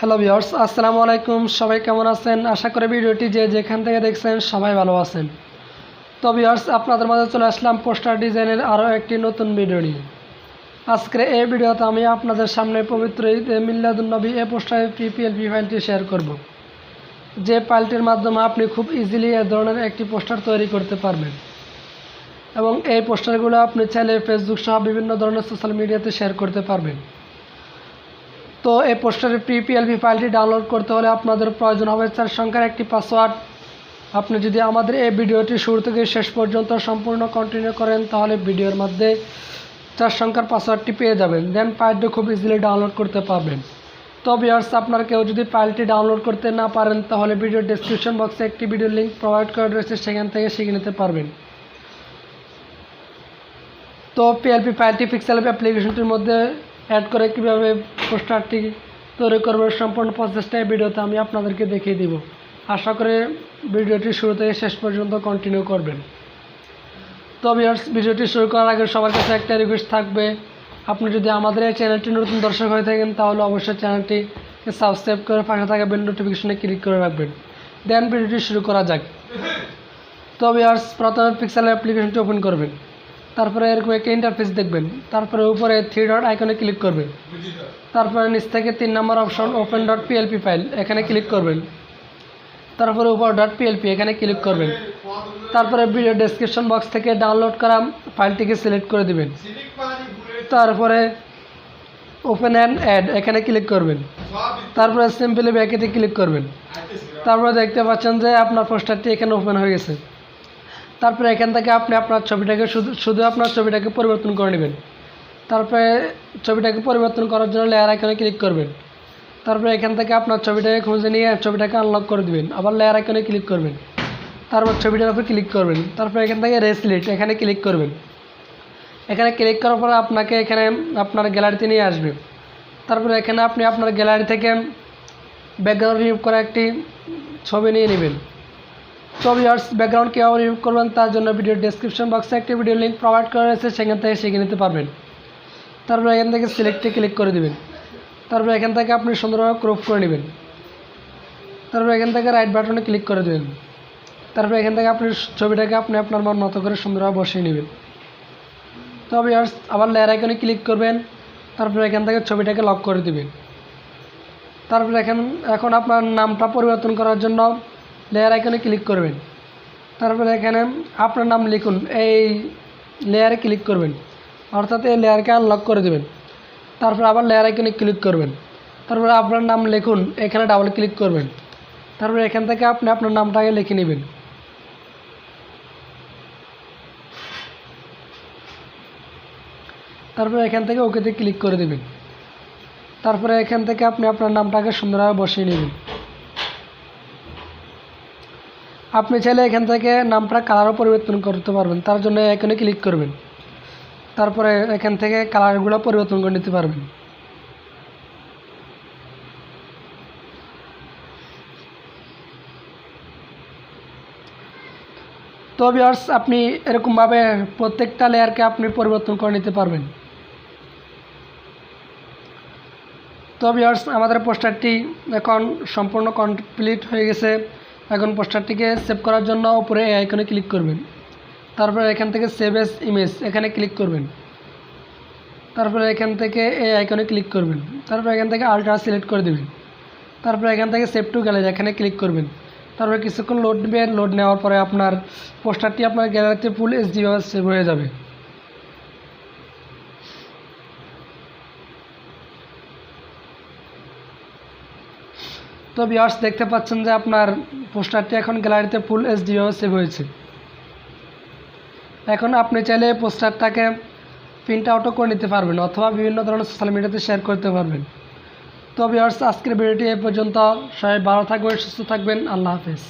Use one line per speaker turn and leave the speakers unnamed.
Hello viewers আসসালামু আলাইকুম। সবাই কেমন আছেন? আশা করি ভিডিওটি যে যেখান থেকে দেখছেন সবাই ভালো আছেন। তো ভিউয়ার্স আপনাদের মাঝে চলে আসলাম পোস্টার ডিজাইনের আরও একটি নতুন ভিডিও নিয়ে। আজকে এই ভিডিওতে আমি আপনাদের সামনে পবিত্র ঈদ এ মিল্লাদুন্নবী এ পোস্টারের পিপিএলপি ফাইলটি শেয়ার করব। যে ফাইলটির মাধ্যমে আপনি খুব ইজিলি এ ধরনের একটি পোস্টার তৈরি করতে পারবেন। এবং এই পোস্টারগুলো আপনি চাইলে ফেসবুক সহ বিভিন্ন ধরনের সোশ্যাল মিডিয়াতে শেয়ার করতে পারবেন। তো এই পোস্টারের পিপিএলপি ফাইলটি ডাউনলোড করতে হলে আপনাদের প্রয়োজন হবে চার সংখ্যার একটি পাসওয়ার্ড আপনি যদি আমাদের এই ভিডিওটি শুরু থেকে শেষ পর্যন্ত সম্পূর্ণ কন্টিনিউ করেন, তাহলে ভিডিওর মধ্যে চার সংখ্যার পাসওয়ার্ডটি পেয়ে যাবেন। দেন ফাইলটি খুব ইজিলি ডাউনলোড করতে পারবেন। তো ভিউয়ার্স আপনার কেউ যদি ফাইলটি ডাউনলোড করতে না পারেন, তাহলে ভিডিও ডেসক্রিপশন বক্সে একটি ভিডিও লিঙ্ক প্রোভাইড করা রয়েছে, সেখান থেকে শিখে নিতে পারবেন। তো পিএলপি ফাইলটি পিক্সেল অ্যাপ্লিকেশনটির মধ্যে অ্যাড করে কীভাবে পোস্টারটি তৈরি করবে সম্পূর্ণ এই ভিডিওতে আমি আপনাদেরকে দেখিয়ে দিব। আশা করে ভিডিওটি শুরু থেকে শেষ পর্যন্ত কন্টিনিউ করবেন। তো ভিউয়ার্স ভিডিওটি শুরু করার আগে সবার কাছে একটা রিকোয়েস্ট থাকবে। আপনি যদি আমাদের এই চ্যানেলটি নতুন দর্শক হয়ে থাকেন, তাহলে অবশ্যই চ্যানেলটি সাবস্ক্রাইব করে পাশে থাকা বেল নোটিফিকেশনে ক্লিক করে রাখবেন। দেন ভিডিওটি শুরু করা যাক। তো ভিউয়ার্স প্রথমে পিক্সেল অ্যাপ্লিকেশনটি ওপেন করবেন। তারপরে এরকম একটা ইন্টারফেস দেখবেন। তারপরে উপরে থ্রি ডট আইকনে ক্লিক করবেন। তারপরে নিচ থেকে তিন নম্বর option open dot PLP file এখানে ক্লিক করবেন। তারপরে উপর ডট পিএলপি এখানে ক্লিক করবেন। তারপরে ভিডিও ডেসক্রিপশন বক্স থেকে ডাউনলোড করা ফাইলটিকে সিলেক্ট করে দিবেন। তারপরে ওপেন অ্যান্ড অ্যাড এখানে ক্লিক করবেন। তারপরে সিম্পলি ব্যাকেতে ক্লিক করবেন। তারপরে দেখতে পাচ্ছেন যে আপনার পোস্টারটি এখানে ওপেন হয়ে গেছে। তারপরে এখান থেকে আপনি আপনার ছবিটাকে শুধু শুধু আপনার ছবিটাকে পরিবর্তন করে নেবেন। তারপরে ছবিটাকে পরিবর্তন করার জন্য লেয়ার আইকনে ক্লিক করবেন। তারপরে এখান থেকে আপনার ছবিটাকে খুঁজে নিয়ে ছবিটাকে আনলক করে দিবেন। আবার লেয়ার আইকনে ক্লিক করবেন। তারপর ছবিটার উপর ক্লিক করবেন। তারপর এখান থেকে রেসলিট এখানে ক্লিক করবেন। এখানে ক্লিক করার পর আপনাকে এখানে আপনার গ্যালারিতে নিয়ে আসবে। তারপরে এখানে আপনি আপনার গ্যালারি থেকে ব্যাকগ্রাউন্ড রিমুভ করা একটি ছবি নিয়ে নেবেন। তো ভিউয়ার্স ব্যাকগ্রাউন্ড কীভাবে রিমুভ করবেন তার জন্য ভিডিও ডেসক্রিপশন বক্সে একটি ভিডিও লিঙ্ক প্রোভাইড করা রয়েছে, সেখান থেকে শিখে নিতে পারবেন। তারপরে এখান থেকে সিলেক্টে ক্লিক করে দিবেন। তারপরে এখান থেকে আপনি সুন্দরভাবে ক্রপ করে নেবেন। তারপরে এখান থেকে রাইট বাটনে ক্লিক করে দেবেন। তারপরে এখান থেকে আপনি ছবিটাকে আপনি আপনার মন মতো করে সুন্দরভাবে বসিয়ে নেবেন। তো ভিউয়ার্স আবার লেয়ার আইকনে ক্লিক করবেন। তারপরে এখান থেকে ছবিটাকে লক করে দিবেন। তারপরে এখান, এখন আপনার নামটা পরিবর্তন করার জন্য লেয়ার আইকনে ক্লিক করবেন। তারপরে এখানে আপনার নাম লিখুন। এই লেয়ারে ক্লিক করবেন। অর্থাৎ এই লেয়ারকে আনলক করে দেবেন। তারপর আবার লেয়ার আইকনে ক্লিক করবেন। তারপরে আপনার নাম লিখুন। এখানে ডাবল ক্লিক করবেন। তারপরে এখান থেকে আপনি আপনার নামটাকে লিখে নেবেন। তারপরে এখান থেকে ওকেতে ক্লিক করে দেবেন। তারপরে এখান থেকে আপনি আপনার নামটাকে সুন্দরভাবে বসিয়ে নেবেন। আপনি চাইলে এখান থেকে নামটা কালারও পরিবর্তন করতে পারবেন। তার জন্য এখানে ক্লিক করবেন। তারপরে এখান থেকে কালারগুলো পরিবর্তন করে নিতে পারবেন। তো ভিউয়ার্স আপনি এরকমভাবে প্রত্যেকটা লেয়ারকে আপনি পরিবর্তন করে নিতে পারবেন। তো ভিউয়ার্স আমাদের পোস্টারটি এখন সম্পূর্ণ কমপ্লিট হয়ে গেছে। এখন পোস্টারটিকে সেভ করার জন্য উপরে এই আইকনে ক্লিক করবেন। তারপরে এখান থেকে সেভ এস ইমেজ এখানে ক্লিক করবেন। তারপরে এখান থেকে এই আইকনে ক্লিক করবেন। তারপরে এখান থেকে আলট্রা সিলেক্ট করে দেবেন। তারপরে এখান থেকে সেভ টু গ্যালারি এখানে ক্লিক করবেন। তারপরে কিছুক্ষণ লোড নেবেন লোড নেওয়ার পরে আপনার পোস্টারটি আপনার গ্যালারিতে ফুল এইচডিভাবে সেভ হয়ে যাবে। তো বিয়ার্স দেখতে পাচ্ছেন যে আপনার পোস্টারটি এখন গ্যালারিতে ফুল এসডিও সেভ হয়েছে। এখন আপনি চাইলে পোস্টারটাকে প্রিন্ট আউটও করে নিতে পারবেন অথবা বিভিন্ন ধরনের সোশ্যাল মিডিয়াতে শেয়ার করতে পারবেন। তো বিয়ার্স আজকের ভিডিওটি এ পর্যন্ত। সবাই ভালো থাকবেন, সুস্থ থাকবেন। আল্লাহ হাফেজ।